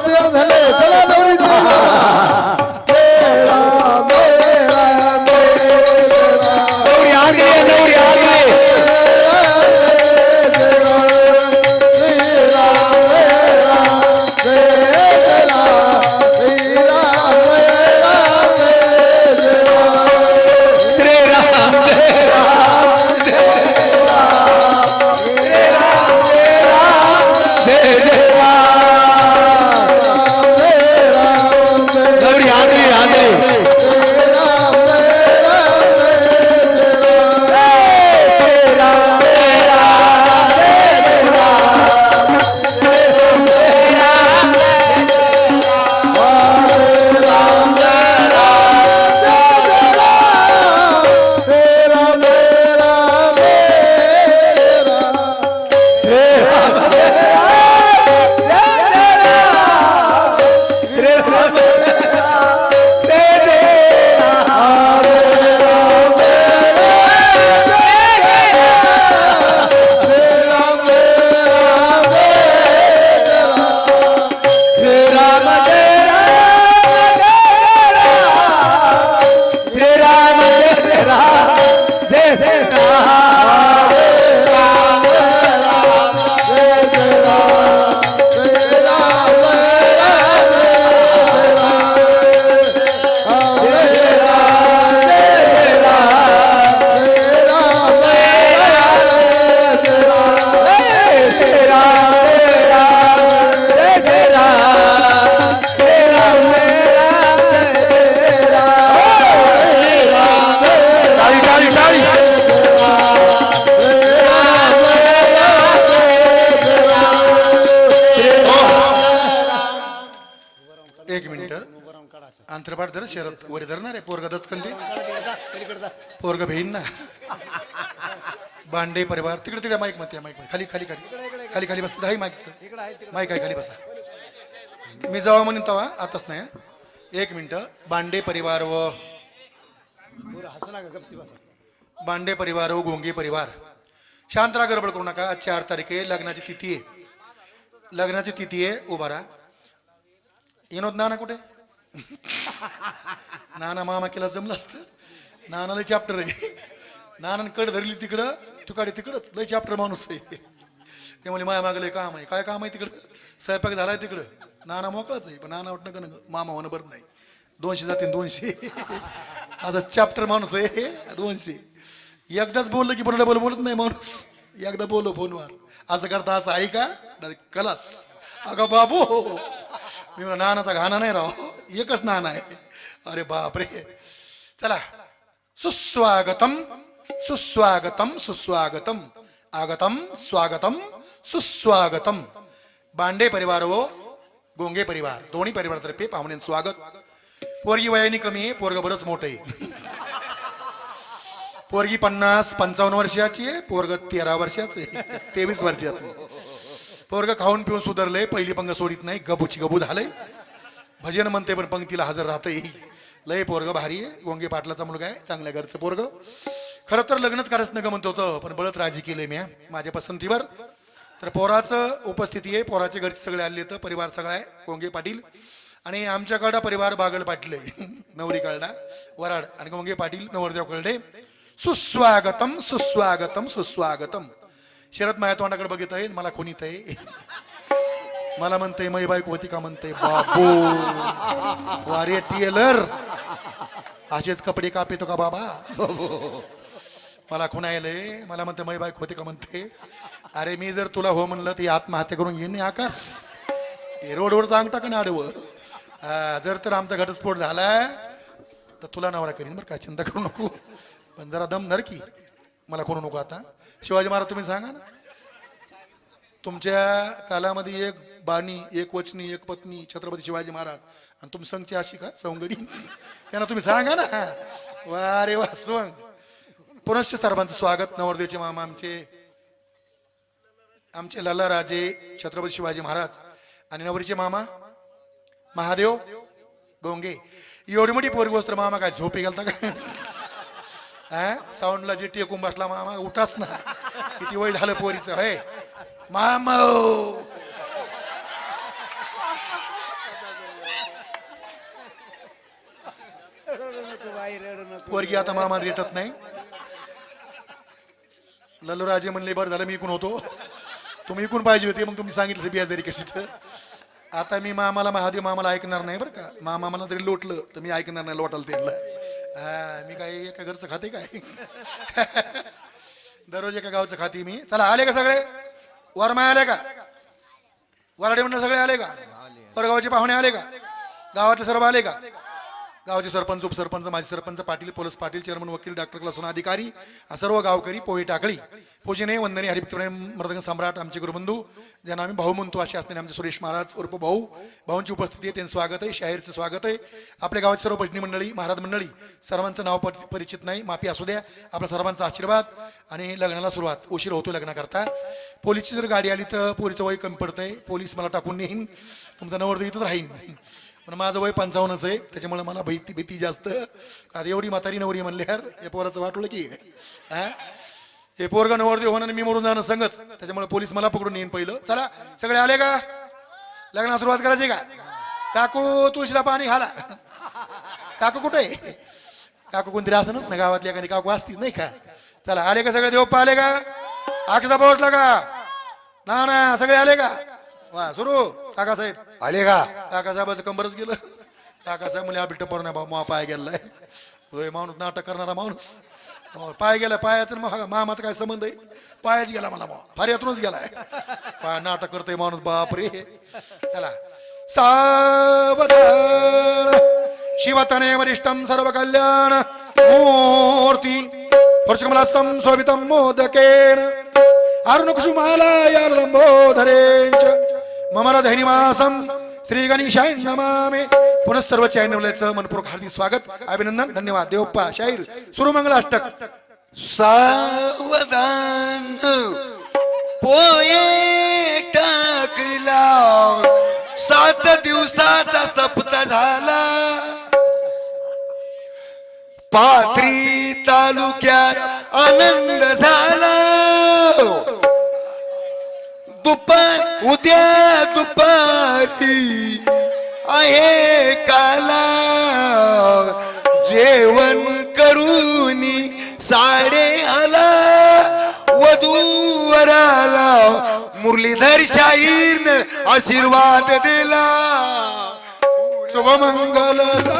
Alkışlayan अंतरपाठ धर शरद वर धरणार आहे पोरग दचकंदी पोरग भेईन ना. बांडे परिवार तिकडे तिकडे माईकमध्ये माईक खाली खाली खाली. खाली खाली बसते. हाय माईक माईक आहे खाली बसा. मी जेव्हा म्हणून तेव्हा आताच नाही हं. एक मिनिट. बांडे परिवार व बांडे परिवार व गोंगे परिवार. शांत राहा गडबड करू नका. आज चार तारीख आहे लग्नाची तिथी आहे. लग्नाची तिथी आहे उभा राहा. नाना कुठे? नाना मामा केला जमलं असतं. नानाला चॅप्टर आहे. नानान कड धरली तिकडं तुकाडे तिकडंच. लय चॅप्टर माणूस आहे. ते म्हणे माया मागं लय काम आहे. काय काम आहे तिकडं? स्वयंपाक झालाय तिकडं. नाना मोकळाच आहे पण नाना वाटणं का मामा होणं बरं नाही. दोनशे जातील दोनशे. माझा चॅप्टर माणूस आहे. दोनशे. एकदाच बोललं की पण डबल बोलत नाही माणूस. एकदा बोलो फोनवर. असं करता असं आहे का कलास. अगं बाबू. मी नानाचा घाणा नाही राव. एकच नाना आहे. अरे बापरे. चला. सुस्वागतम सुस्वागतम सुस्वागतम. आगतम स्वागतम सुस्वागतम. बांडे परिवार व गोंगे परिवार. दोन्ही परिवारातर्फे पाहुणे स्वागत. पोरगी वयाने कमी आहे पोरग बरंच मोठं आहे. पोरगी पन्नास पंचावन्न वर्षाची आहे पोरग तेरा वर्षाचे तेवीस वर्षाचे पोरग खाऊन पिऊन सुधारलंय पहिली पंग सोडित नाही गबूची गबू झालंय. भजन म्हणते पण पंक्तीला हजर राहतंय लय पोरग भारी आहे. गोंगे पाटलाचा मुलगा आहे. चांगल्या घरचं पोरग. खरं तर लग्नच करायचं नका म्हणतो होतं पण बळत राजी केलंय मी माझ्या पसंतीवर. तर पोराचं उपस्थिती आहे. पोराचे घरचे सगळे आले तर परिवार सगळा आहे. गोंगे पाटील आणि आमच्याकडं परिवार बागल पाटील आहे. नवरी कळडा वराड आणि गोंगे पाटील नवरदेव कळडे. सुस्वागतम सुस्वागतम सुस्वागतम. शरद माया तोंडाकडे बघित आहे मला कोणीत आहे. मला म्हणते मै बाईक होती का म्हणते बाबू. वारे टेलर. असेच कपडे कापितो का बाबा? मला खुणायलंय मला म्हणते मै बाईक होती का म्हणते अरे मी जर तुला हो म्हणलं ती आत्महत्या करून घेईन आकाश. हे रोडवर सांगता का ना आडवं? जर तर आमचा घटस्फोट झालाय तर तुला नवरा करीन बरं काय चिंता करू नको. पण जरा दम नरकी की. मला कोणू नको आता. शिवाजी महाराज तुम्ही सांगा ना. तुमच्या कालामध्ये एक बाणी एक वचनी एक पत्नी छत्रपती शिवाजी महाराज. आणि तुम्ही संघची अशी का? सवंगडी त्यांना तुम्ही सांगा ना. वा रे वा स्वंग. पुनश्च सर्वांचं स्वागत नवरदेवचे मामा आमचे. आमचे लल्ला राजे छत्रपती शिवाजी महाराज. आणि नवरीचे मामा महादेव गोंगे. एवढी मोठी पोरगी वस्त्र मामा काय झोपे घालता का? हा? साऊंडला जे टेकून बसला मामा उठाच ना. किती वय झालं पोरीचं हे मामा वर्गीय आता मामा रेटत नाही. लल्लूराजे म्हणले बरं झालं मी इकून होतो. तुम्ही इकून पाहिजे होते मग तुम्ही सांगितलं बियाजरी कशी तर. आता मी मामाला महादेव मामाला ऐकणार नाही बरं का. मामा मला तरी लोटलं तर मी ऐकणार नाही लोटाल त्यांना. हा, मी काय एका घरचं खाते काय? दररोज एका गावचं खाते मी. चला आले का सगळे? वरमाय आले का? वराडे म्हणणं सगळे आले का? परगावचे पाहुणे आले का? गावातले सर्व आले का? गावाचे सरपंच उपसरपंच माजी सरपंच पाटील पोलीस पाटील चेअरमन वकील डॉक्टर क्लासन अधिकारी सर्व गावकरी पोहे टाकळी. पूजने वंदने हरिप्रेम मृदंग सम्राट आमचे गुरुबंधू ज्यांना आम्ही भाऊ म्हणतो असे असणे आमचे सुरेश महाराज उर्फ भाऊ. भाऊंची उपस्थिती आहे त्यांचं स्वागत आहे शाहीरचं स्वागत आहे. आपल्या गावाची सर्व भजनी मंडळी महाराज मंडळी सर्वांचं नाव परि- परिचित नाही माफी असू द्या. आपल्या सर्वांचा आशीर्वाद आणि लग्नाला सुरुवात. उशीर होतो लग्नाकरता. पोलीसची जर गाडी आली तर पोलीचं वय कमी पडतंय. पोलीस मला टाकून नेईन. तुमचा नवरदेव इथंच राहीन. पण माझं वय पंचावन्नच आहे त्याच्यामुळे मला भीती भीती जास्त. आता एवढी म्हातारी नवरी म्हणले यार या पोराचं वाटलं की हा? हे पोरगा नवरदेव होणं मी मरून जाणं संगच. त्याच्यामुळे पोलीस मला पकडून येईन पहिलं. चला सगळे आले का? लग्नाला सुरुवात करायची का? काकू तुळशीला पाणी घाला. काकू कुठे? आहे? काकू कोणतरी असनच ना गावातली एखादी काकू असतीच नाही का? चला आले का सगळे? देव आले का? आखीचा पोहोचला का? ना ना सगळे आले का? वा सुरू. काका साहेब. आले का? काका साहेबाचं कंबरच गेलं. काका साहेब म्हणजे बिट्ट पर नाही मा पाय गेलाय होय माणूस नाटक करणारा माणूस. पाय गेलाय पायाचं महा- मामाचा काय संबंध आहे? पायाच गेला मला मा फार्यातूनच गेलाय पाय नाटक करतोय माणूस बापरे. चला. सावधान. शिवतने वरिष्ठम सर्व कल्याण मूर्ती हर्षकमलास्तम शोभितम मोदकेन अरुणकुसुमाला लंबोधरेंच ममर धैनिवासम श्री गणेशाय नमामे। पुनः सर्व चॅनलचं मनपूर्वक हार्दिक स्वागत अभिनंदन धन्यवाद। देवप्पा शाहीर सुरुमंगलाष्टक। सावधान पोये टाकला सात दिवसाचा सप्त झाला। पात्री तालुक्यात आनंद उद्या दुपारी आहे काला. जेवण करूनी साडे आला. वधूवराला मुरलीधर शाहीर आशीर्वाद दिला. शुभमंगल सा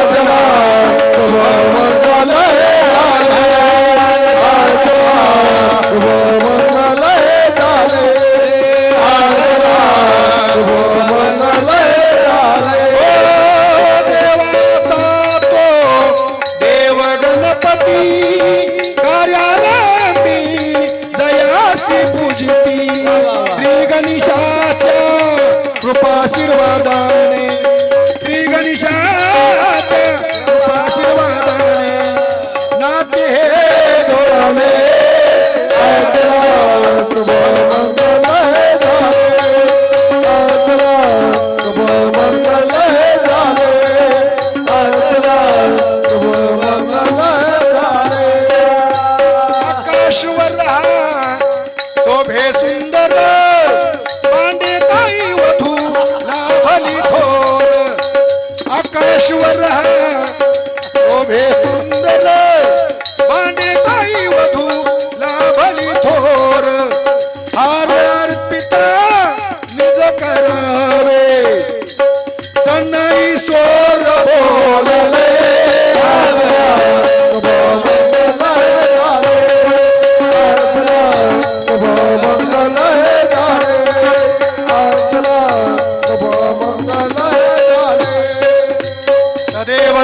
তোমার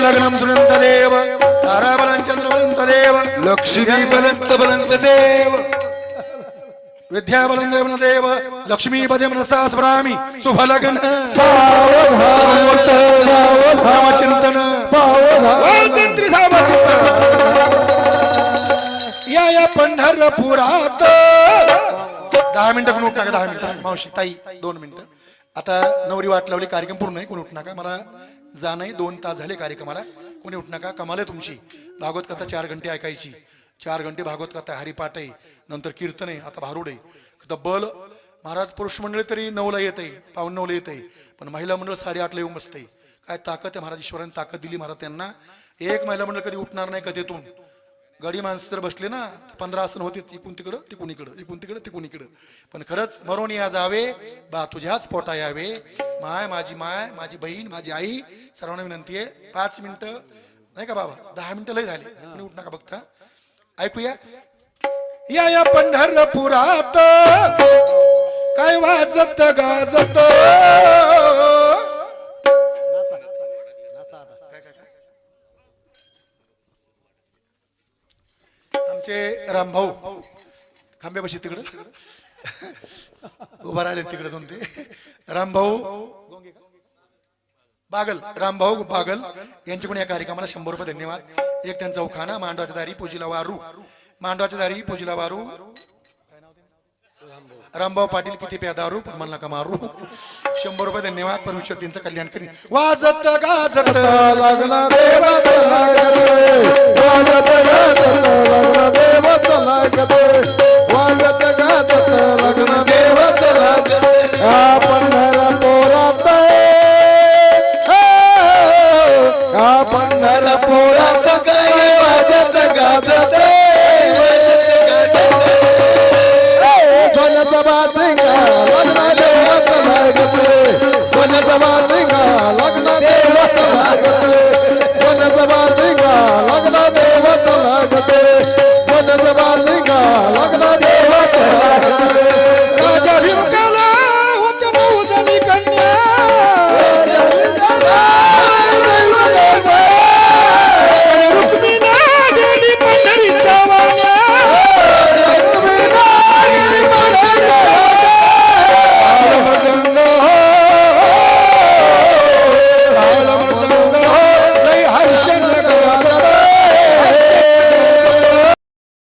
लग्नम सुनंत देव तारा ताराबलंचंद्र बलंत देव लक्ष्मी बलंत बलंत देव। विद्याबलं देवन देव लक्ष्मी पदे मनसा स्मरामि सुफलग्न रामचिंतन या या पंढरपुरात। दहा मिनिटं म्हणून टाका दहा मिनिटं. मावशी ताई दोन मिनिटं. आता नवरी वाट लावली कार्यक्रम पूर्ण आहे कोणी उठ नका. मला जाणं आहे दोन तास झाले कार्यक्रमाला. कोणी उठ नका कमाल आहे तुमची. भागवत कथा चार घंटे ऐकायची. चार घंटे भागवत कथा हरिपाठ आहे नंतर कीर्तन आहे आता भारुड आहे. तब्बल महाराज पुरुष मंडळी तरी नऊला येत आहे पाऊन नऊला येत आहे पण महिला मंडळ साडेआठला येऊन बसते. काय ताकद आहे महाराज ईश्वराने ताकद दिली महाराज त्यांना. एक महिला मंडळ कधी उठणार नाही कधीतून. गडी माणसं जर बसले ना तर पंधरा आसन होते इकून तिकडं तिकून इकडं इकून तिकडं तिकून इकडं. पण खरंच मरून या जावे बा तुझ्याच पोटा यावे माय माझी माय माझी बहीण माझी आई सर्वांना विनंती आहे पाच मिनिटं नाही का बाबा? दहा मिनिटं लय झाले. कोणी उठ नका बघता. ऐकूया. या या पंढरपुरात काय वाजत गाजत? रामभाऊ खांब्यापाशी तिकडं. उभा राहिले तिकडे जाऊन ते. रामभाऊ बागल रामभाऊ बागल यांच्याकडून या कार्यक्रमाला शंभर रुपये धन्यवाद. एक त्यांचा उखाणा मांडवाच्या दारी पूजीला वारू. मांडवाच्या दारी पूजीला वारू. रामभाऊ पाटील किती प्या दारू पण म्हणला का मारू. शंभर रुपये धन्यवाद परमेश्वर त्यांचं कल्याण करीन. वाजत गाजत लागला देवत लागत वाजत गाजत लागला देवत लागत वाजत गाजत लागला देवत लागत आपण घरा पोरात आपण घरा पोरा